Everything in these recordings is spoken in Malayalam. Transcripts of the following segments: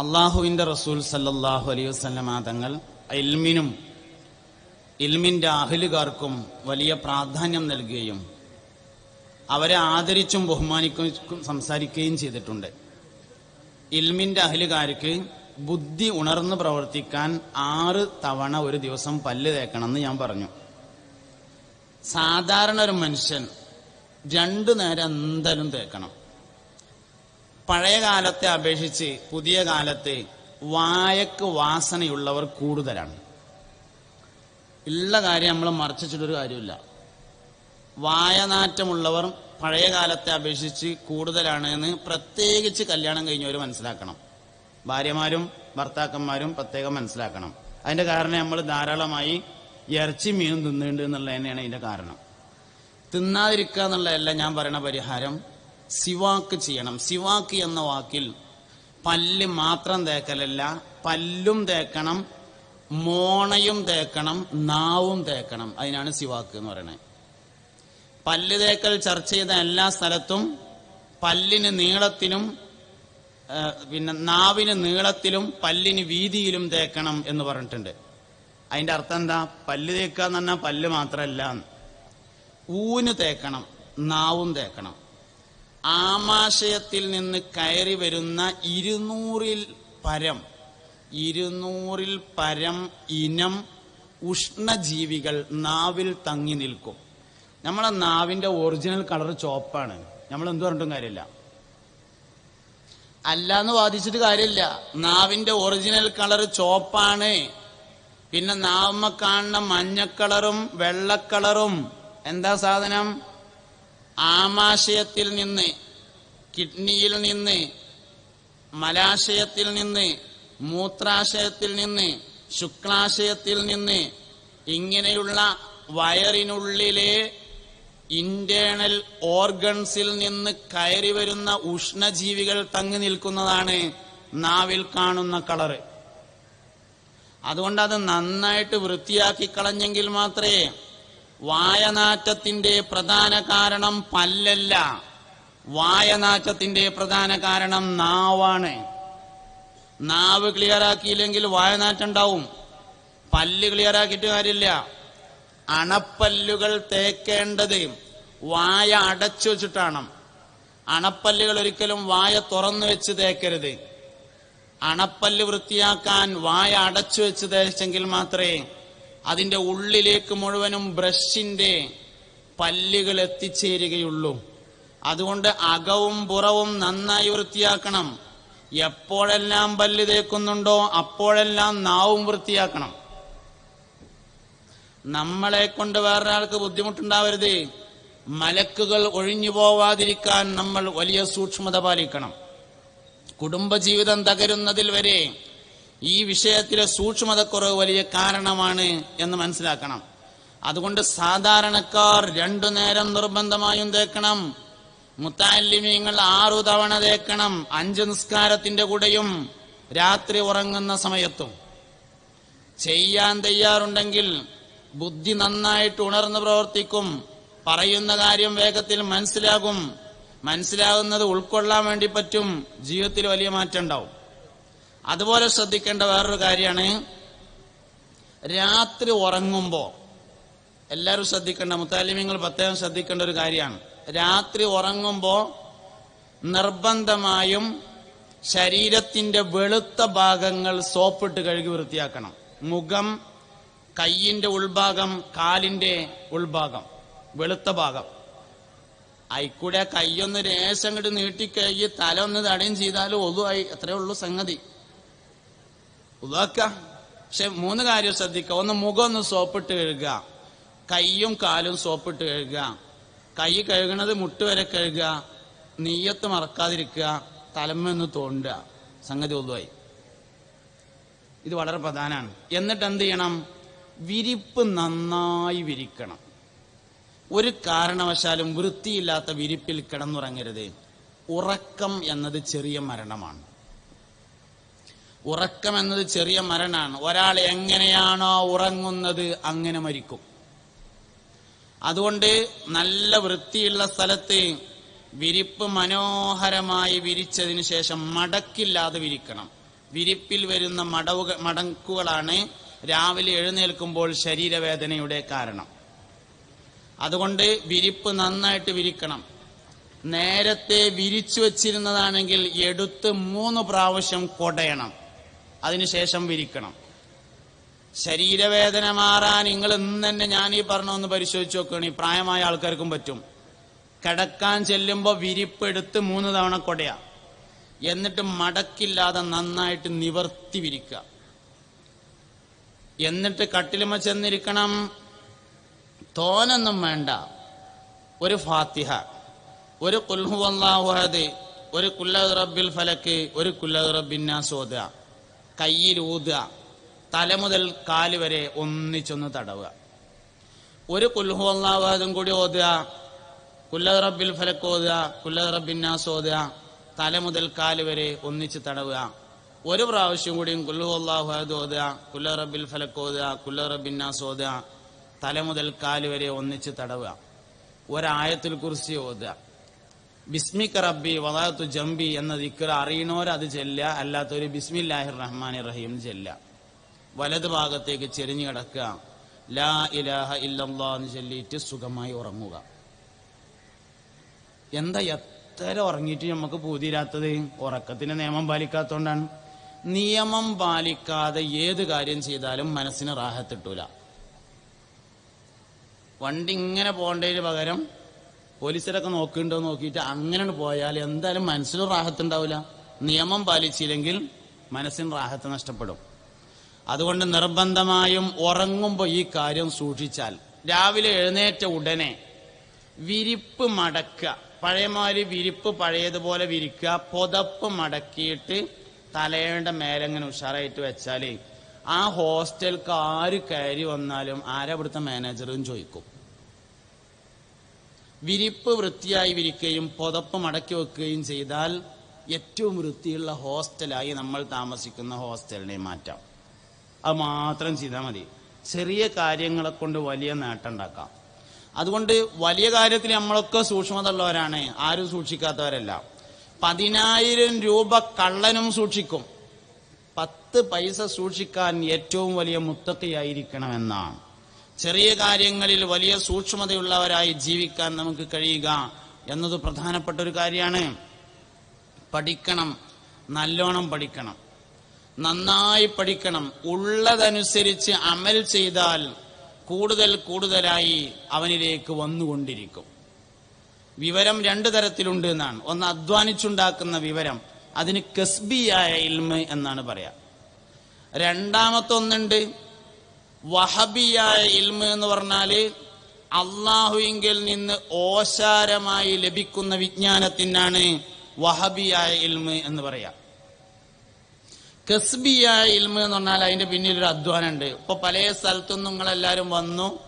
അള്ളാഹുവിന്റെ റസൂൽ സല്ലാഹു അലൈഹി വസല്ലമ തങ്ങൾ ഇൽമിനും ഇൽമിന്റെ അഹലുകാർക്കും വലിയ പ്രാധാന്യം നൽകുകയും അവരെ ആദരിച്ചും ബഹുമാനിക്കുകയും സംസാരിക്കുകയും ചെയ്തിട്ടുണ്ട്. ഇൽമിന്റെ അഹലുകാർക്ക് ബുദ്ധി ഉണർന്ന് പ്രവർത്തിക്കാൻ ആറ് തവണ ഒരു ദിവസം പല്ല് തേക്കണമെന്ന് ഞാൻ പറഞ്ഞു. സാധാരണ ഒരു മനുഷ്യൻ രണ്ടു നേരം എന്തായാലും തേക്കണം. പഴയ കാലത്തെ അപേക്ഷിച്ച് പുതിയ കാലത്ത് വായക്ക് വാസനയുള്ളവർ കൂടുതലാണ്. ഉള്ള കാര്യം നമ്മൾ മറച്ചിട്ടൊരു കാര്യമില്ല. വായനാറ്റമുള്ളവർ പഴയ കാലത്തെ അപേക്ഷിച്ച് കൂടുതലാണ് എന്ന് പ്രത്യേകിച്ച് കല്യാണം കഴിഞ്ഞവർ മനസ്സിലാക്കണം. ഭാര്യമാരും ഭർത്താക്കന്മാരും പ്രത്യേകം മനസ്സിലാക്കണം. അതിന്റെ കാരണം നമ്മൾ ധാരാളമായി ഇറച്ചി മീനും തിന്നുന്നുണ്ട് എന്നുള്ളത് തന്നെയാണ് അതിന്റെ കാരണം. തിന്നാതിരിക്കുക എന്നുള്ളതല്ല ഞാൻ പറയുന്ന പരിഹാരം. സിവാക്ക് ചെയ്യണം. സിവാക്ക് എന്ന വാക്കിൽ പല്ല് മാത്രം തേക്കലല്ല പല്ലും തേക്കണം മോണയും തേക്കണം നാവും തേക്കണം. അതിനാണ് സിവാക്ക് എന്ന് പറയുന്നത് പല്ല് തേക്കൽ ചർച്ച ചെയ്ത എല്ലാ സ്ഥലത്തും പല്ലിന് നീളത്തിനും പിന്നെ നാവിന് നീളത്തിലും പല്ലിന് വീതിയിലും തേക്കണം എന്ന് പറഞ്ഞിട്ടുണ്ട്. അതിന്റെ അർത്ഥം എന്താ? പല്ല് തേക്കുക എന്ന് പറഞ്ഞാൽ പല്ല് മാത്രമല്ല ഊന് തേക്കണം നാവും തേക്കണം. ആമാശയത്തിൽ നിന്ന് കയറി വരുന്ന ഇരുന്നൂറിൽ പരം ഇരുന്നൂറിൽ പരം ഇനം ഉഷ്ണജീവികൾ നാവിൽ തങ്ങി നിൽക്കും. നമ്മളെ നാവിന്റെ ഒറിജിനൽ കളർ ചോപ്പാണ് നമ്മൾ എന്തു പറഞ്ഞിട്ടും കാര്യമില്ല. അല്ല എന്ന് വാദിച്ചിട്ട് കാര്യമില്ല. നാവിന്റെ ഒറിജിനൽ കളർ ചോപ്പാണ് പിന്നെ നാവമ്മ കാണുന്ന മഞ്ഞക്കളറും വെള്ളക്കളറും എന്താ സാധനം? ആമാശയത്തിൽ നിന്ന് കിഡ്നിയിൽ നിന്ന് മലാശയത്തിൽ നിന്ന് മൂത്രാശയത്തിൽ നിന്ന് ശുക്ലാശയത്തിൽ നിന്ന് ഇങ്ങനെയുള്ള വയറിനുള്ളിലെ ഇന്റേണൽ ഓർഗൻസിൽ നിന്ന് കയറി വരുന്ന ഉഷ്ണജീവികൾ തങ്ങി നിൽക്കുന്നതാണ് നാവിൽ കാണുന്ന കളറ്. അതുകൊണ്ട് അത് നന്നായിട്ട് വൃത്തിയാക്കി കളഞ്ഞെങ്കിൽ മാത്രമേ വായനാറ്റത്തിന്റെ പ്രധാന കാരണം പല്ലല്ല. വായനാറ്റത്തിന്റെ പ്രധാന കാരണം നാവാണ്. നാവ് ക്ലിയർ ആക്കിയില്ലെങ്കിൽ വായനാറ്റം ഉണ്ടാവും പല്ല് ക്ലിയർ ആക്കിയിട്ട് കാര്യമില്ല അണപ്പല്ലുകൾ തേക്കേണ്ടത് വായ അടച്ചു വെച്ചിട്ടാണ്. അണപ്പല്ലുകൾ ഒരിക്കലും വായ തുറന്നു വെച്ച് തേക്കരുത്. അണപ്പല്ല് വൃത്തിയാക്കാൻ വായ അടച്ചു വെച്ച് തേച്ചെങ്കിൽ മാത്രമേ അതിന്റെ ഉള്ളിലേക്ക് മുഴുവനും ബ്രഷിന്റെ പല്ലുകൾ എത്തിച്ചേരുകയുള്ളൂ അതുകൊണ്ട് അകവും പുറവും നന്നായി വൃത്തിയാക്കണം. എപ്പോഴെല്ലാം പല്ല് തേക്കുന്നുണ്ടോ അപ്പോഴെല്ലാം നാവും വൃത്തിയാക്കണം. നമ്മളെ കൊണ്ട് വേറൊരാൾക്ക് ബുദ്ധിമുട്ടുണ്ടാവരുത്. മലക്കുകൾ ഒഴിഞ്ഞു പോവാതിരിക്കാൻ നമ്മൾ വലിയ സൂക്ഷ്മത പാലിക്കണം. കുടുംബജീവിതം തകരുന്നതിൽ വരെ ഈ വിഷയത്തിലെ സൂക്ഷ്മതക്കുറവ് വലിയ കാരണമാണ് എന്ന് മനസ്സിലാക്കണം. അതുകൊണ്ട് സാധാരണക്കാർ രണ്ടു നേരം നിർബന്ധമായും തേക്കണം. മുത്താലിമീങ്ങൾ ആറു തവണ തേക്കണം. അഞ്ച് നിസ്കാരത്തിന്റെ കൂടെയും രാത്രി ഉറങ്ങുന്ന സമയത്തും. ചെയ്യാൻ തയ്യാറുണ്ടെങ്കിൽ ബുദ്ധി നന്നായിട്ട് ഉണർന്ന് പ്രവർത്തിക്കും. പറയുന്ന കാര്യം വേഗത്തിൽ മനസ്സിലാകും. മനസ്സിലാകുന്നത് ഉൾക്കൊള്ളാൻ വേണ്ടി പറ്റും. ജീവിതത്തിൽ വലിയ മാറ്റം ഉണ്ടാവും. അതുപോലെ ശ്രദ്ധിക്കേണ്ട വേറൊരു കാര്യമാണ്. രാത്രി ഉറങ്ങുമ്പോൾ എല്ലാവരും ശ്രദ്ധിക്കേണ്ട മുത്താലിമ്യങ്ങൾ പ്രത്യേകം ശ്രദ്ധിക്കേണ്ട ഒരു കാര്യമാണ്. രാത്രി ഉറങ്ങുമ്പോൾ നിർബന്ധമായും ശരീരത്തിന്റെ വെളുത്ത ഭാഗങ്ങൾ സോപ്പിട്ട് കഴുകി വൃത്തിയാക്കണം. മുഖം കയ്യിന്റെ ഉൾഭാഗം കാലിന്റെ ഉൾഭാഗം വെളുത്ത ഭാഗം. അയിക്കൂടെ കൈയൊന്ന് രേശം അങ്ങോട്ട് നീട്ടിക്കഴുകി തല ഒന്ന് തടയും ചെയ്താലും ഒതുവായി. അത്രേ ഉള്ളൂ സംഗതി. ഉതാക്ക പക്ഷെ മൂന്ന് കാര്യം ശ്രദ്ധിക്കുക. ഒന്ന് മുഖം ഒന്ന് സോപ്പിട്ട് കഴുകുക. കൈയും കാലും സോപ്പിട്ട് കഴുകുക. കൈ കഴുകണത് മുട്ട് വരെ കഴുകുക. നെയ്യത്ത് മറക്കാതിരിക്കുക. തലമെന്ന് തോണ്ടുക. സംഗതി ഒതുവായി ഇത് വളരെ പ്രധാനമാണ്. എന്നിട്ട് എന്ത് ചെയ്യണം? വിരിപ്പ് നന്നായി വിരിക്കണം. ഒരു കാരണവശാലും വൃത്തിയില്ലാത്ത വിരിപ്പിൽ കിടന്നുറങ്ങരുത്. ഉറക്കം എന്നത് ചെറിയ മരണമാണ്. ഉറക്കം എന്നത് ചെറിയ മരണമാണ് ഒരാൾ എങ്ങനെയാണോ ഉറങ്ങുന്നത് അങ്ങനെ മരിക്കും. അതുകൊണ്ട് നല്ല വൃത്തിയുള്ള സ്ഥലത്ത് വിരിപ്പ് മനോഹരമായി വിരിച്ചതിന് ശേഷം മടക്കില്ലാതെ വിരിക്കണം. വിരിപ്പിൽ വരുന്ന മടവുക മടക്കുകളാണ് രാവിലെ എഴുന്നേൽക്കുമ്പോൾ ശരീരവേദനയുടെ കാരണം. അതുകൊണ്ട് വിരിപ്പ് നന്നായിട്ട് വിരിക്കണം. നേരത്തെ വിരിച്ചു വച്ചിരുന്നതാണെങ്കിൽ എടുത്ത് മൂന്ന് പ്രാവശ്യം കൊടയണം. അതിനുശേഷം വിരിക്കണം. ശരീരവേദന മാറാൻ നിങ്ങൾ ഇന്ന് തന്നെ ഞാൻ ഈ പറഞ്ഞൊന്ന് പരിശോധിച്ച് നോക്കുകയാണ്. ഈ പ്രായമായ ആൾക്കാർക്കും പറ്റും. കിടക്കാൻ ചെല്ലുമ്പോൾ വിരിപ്പ് എടുത്ത് മൂന്ന് തവണ കൊടയാ. എന്നിട്ട് മടക്കില്ലാതെ നന്നായിട്ട് നിവർത്തി വിരിക്കുക. എന്നിട്ട് കട്ടിലുമ ചെന്നിരിക്കണം. തോനൊന്നും വേണ്ട. ഒരു ഫാത്തിഹ ഒരു കുൽഹു ഒരു കുല്ലത് റബ്ബിൽ ഫലക്ക് ഒരു കുല്ലത് ഊതുക. തല മുതൽ കാൽ വരെ ഒന്നിച്ചൊന്ന് തടവുക. ഒരു കുൽഹു അള്ളാഹാദും കൂടി ഓതുക. കുല്ലത് റബ്ബിൽ ഫലക്ക് ഓതുക. കുല്ലത് റബ്ബിന്നാസ് ഓതുക. തല മുതൽ കാൽ വരെ ഒന്നിച്ച് തടവുക. ഒരു പ്രാവശ്യം കൂടിയും കുല്ലു അള്ളാഹുഹദ് ഓതുക. കുല്ല റബ്ബിൽ ഫലക്ക് ഓതുക. കുല്ല റബ്ബിന്നാസ് ഓതുക. തല മുതൽ കാൽ വരെ ഒന്നിച്ച് തടവുക. ഒരായത്തിൽ കുറിച്ച് ഓതുക. ബിസ്മിക റബ്ബി വലാത്തു ജംബി എന്ന ദിക്കർ അത് ചെല്ലുക അല്ലാത്തൊരു ബിസ്മില്ലാഹിർ റഹ്മാൻ റഹീം ചെല്ലുക വലത് ഭാഗത്തേക്ക് ചെരിഞ്ഞു കിടക്കുക. ലാ ഇലാഹ ഇല്ലല്ലാ എന്ന് ചൊല്ലിയിട്ട് സുഖമായി ഉറങ്ങുക. എന്താ എത്ര ഉറങ്ങിയിട്ട് നമുക്ക് പൂതിരാത്തത് ഉറക്കത്തിന് നിയമം പാലിക്കാത്തോണ്ടാണ്. നിയമം പാലിക്കാതെ ഏത് കാര്യം ചെയ്താലും മനസ്സിന് റാഹത്തിട്ടൂല വണ്ടി ഇങ്ങനെ പോകേണ്ടതിന് പകരം പോലീസിലൊക്കെ നോക്കിണ്ടോ നോക്കിയിട്ട് അങ്ങനെ പോയാൽ എന്തായാലും മനസ്സിന് റാഹത്തുണ്ടാവില്ല നിയമം പാലിച്ചില്ലെങ്കിൽ മനസ്സിന് റാഹത്ത് നഷ്ടപ്പെടും. അതുകൊണ്ട് നിർബന്ധമായും ഉറങ്ങുമ്പോൾ ഈ കാര്യം സൂക്ഷിച്ചാൽ രാവിലെ എഴുന്നേറ്റ ഉടനെ വിരിപ്പ് മടക്കുക. പഴയമാതിരി വിരിപ്പ് പഴയതുപോലെ വിരിക്കുക. പുതപ്പ് മടക്കിയിട്ട് തലയുടെ മേലെങ്ങനെ ഉഷാറായിട്ട് വെച്ചാൽ ആ ഹോസ്റ്റൽക്ക് ആര് കയറി വന്നാലും ആരവിടുത്തെ മാനേജറും ചോദിക്കും. വിരിപ്പ് വൃത്തിയായി വിരിക്കുകയും പുതപ്പ് മടക്കി വെക്കുകയും ചെയ്താൽ ഏറ്റവും വൃത്തിയുള്ള ഹോസ്റ്റലായി നമ്മൾ താമസിക്കുന്ന ഹോസ്റ്റലിനെ മാറ്റാം. അത് മാത്രം ചെയ്താൽ മതി. ചെറിയ കാര്യങ്ങളെ കൊണ്ട് വലിയ നേട്ടം ഉണ്ടാക്കാം. അതുകൊണ്ട് വലിയ കാര്യത്തിൽ നമ്മളൊക്കെ സൂക്ഷ്മത ഉള്ളവരാണ് ആരും സൂക്ഷിക്കാത്തവരല്ല. പതിനായിരം രൂപ കള്ളനും സൂക്ഷിക്കും. പത്ത് പൈസ സൂക്ഷിക്കാൻ ഏറ്റവും വലിയ മുത്തക്കയായിരിക്കണമെന്നാണ്. ചെറിയ കാര്യങ്ങളിൽ വലിയ സൂക്ഷ്മതയുള്ളവരായി ജീവിക്കാൻ നമുക്ക് കഴിയുക എന്നത് പ്രധാനപ്പെട്ട ഒരു കാര്യമാണ്. പഠിക്കണം നല്ലോണം പഠിക്കണം. നന്നായി പഠിക്കണം. ഉള്ളതനുസരിച്ച് അമൽ ചെയ്താൽ കൂടുതൽ കൂടുതലായി അവനിലേക്ക് വന്നുകൊണ്ടിരിക്കും. വിവരം രണ്ടു തരത്തിലുണ്ട് എന്നാണ്. ഒന്ന് അധ്വാനിച്ചുണ്ടാക്കുന്ന വിവരം അതിന് കസ്ബിയായ ഇൽമ് എന്നാണ് പറയാ. രണ്ടാമത്തെ ഒന്നുണ്ട് വഹബിയായ ഇൽമ എന്ന് പറഞ്ഞാൽ അള്ളാഹുവിങ്കിൽ നിന്ന് ഓശാരമായി ലഭിക്കുന്ന വിജ്ഞാനത്തിനാണ് വഹബിയായ ഇൽമ എന്ന് പറയാ. കസ്ബിയായ ഇൽമ എന്ന് പറഞ്ഞാൽ അതിന്റെ പിന്നിൽ ഒരു അധ്വാനം ഉണ്ട് ഇപ്പൊ പല സ്ഥലത്തും നിങ്ങളെല്ലാരും വന്നു.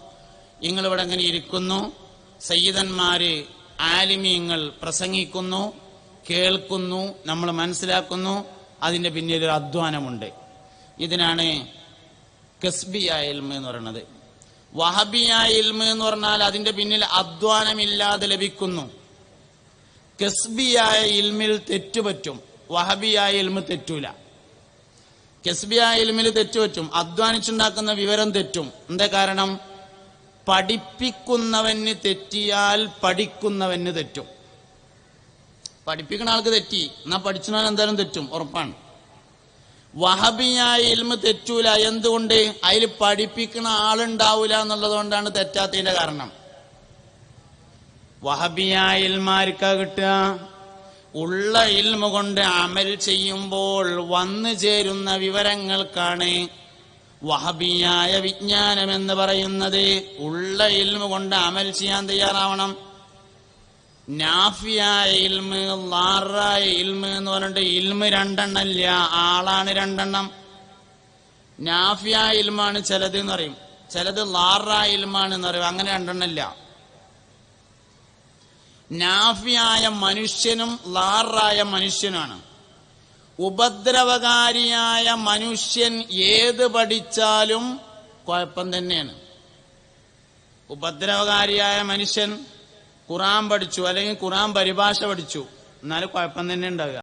നിങ്ങൾ ഇവിടെ ഇങ്ങനെ ഇരിക്കുന്നു. സയ്യിദന്മാര് ആലിമീങ്ങൾ പ്രസംഗിക്കുന്നു കേൾക്കുന്നു നമ്മൾ മനസ്സിലാക്കുന്നു. അതിന്റെ പിന്നിൽ ഒരു അധ്വാനമുണ്ട്. ഇതിനാണ് കസ്ബിയായ ഇൽമ എന്ന് പറയുന്നത് വഹബിയായ ഇൽമ എന്ന് പറഞ്ഞാൽ അതിന്റെ പിന്നിൽ അധ്വാനമില്ലാതെ ലഭിക്കുന്നു. കസ്ബിയായ ഇൽമിൽ തെറ്റുപറ്റും വഹബിയായ ഇൽമ തെറ്റൂല. കസ്ബിയായ ഇൽമിൽ തെറ്റുപറ്റും അധ്വാനിച്ചുണ്ടാക്കുന്ന വിവരം തെറ്റും. എന്താ കാരണം? പഠിപ്പിക്കുന്നവന് തെറ്റിയാൽ പഠിക്കുന്നവന് തെറ്റും. പഠിപ്പിക്കുന്ന ആൾക്ക് തെറ്റി. എന്നാ പഠിച്ചാൽ എന്തായാലും തെറ്റും. ഉറപ്പാണ്. വഹബിയായ ഇൽമ തെറ്റൂല. എന്തുകൊണ്ട്? അതിൽ പഠിപ്പിക്കുന്ന ആളുണ്ടാവൂല എന്നുള്ളത് കൊണ്ടാണ് തെറ്റാത്തതിന്റെ കാരണം. വഹബിയായ ഇൽമാർക്ക കിട്ടുക? ഉള്ള ഇൽമ കൊണ്ട് അമൽ ചെയ്യുമ്പോൾ വന്നു ചേരുന്ന വിവരങ്ങൾക്കാണ് വഹബിയായ വിജ്ഞാനം എന്ന് പറയുന്നത്. ഉള്ള ഇൽമ കൊണ്ട് അമൽ ചെയ്യാൻ തയ്യാറാവണം. നാഫിയായ ഇൽമ് ലാറായ ഇൽമ് എന്ന് പറഞ്ഞിട്ട് ഇൽമ് രണ്ടെണ്ണം ഇല്ല ആളാണ് രണ്ടെണ്ണം. നാഫിയായ ഇൽമാണ് ചിലത് എന്ന് പറയും. ചിലത് ലാറായ ഇൽമാണ് എന്ന് പറയും. അങ്ങനെ രണ്ടെണ്ണം ഇല്ല നാഫിയായ മനുഷ്യനും ലാറായ മനുഷ്യനാണ്. ഉപദ്രവകാരിയായ മനുഷ്യൻ ഏത് പഠിച്ചാലും കുഴപ്പം തന്നെയാണ്. ഉപദ്രവകാരിയായ മനുഷ്യൻ ഖുറാൻ പഠിച്ചു അല്ലെങ്കിൽ ഖുറാൻ പരിഭാഷ പഠിച്ചു. എന്നാലും കുഴപ്പം തന്നെ ഉണ്ടാവുക.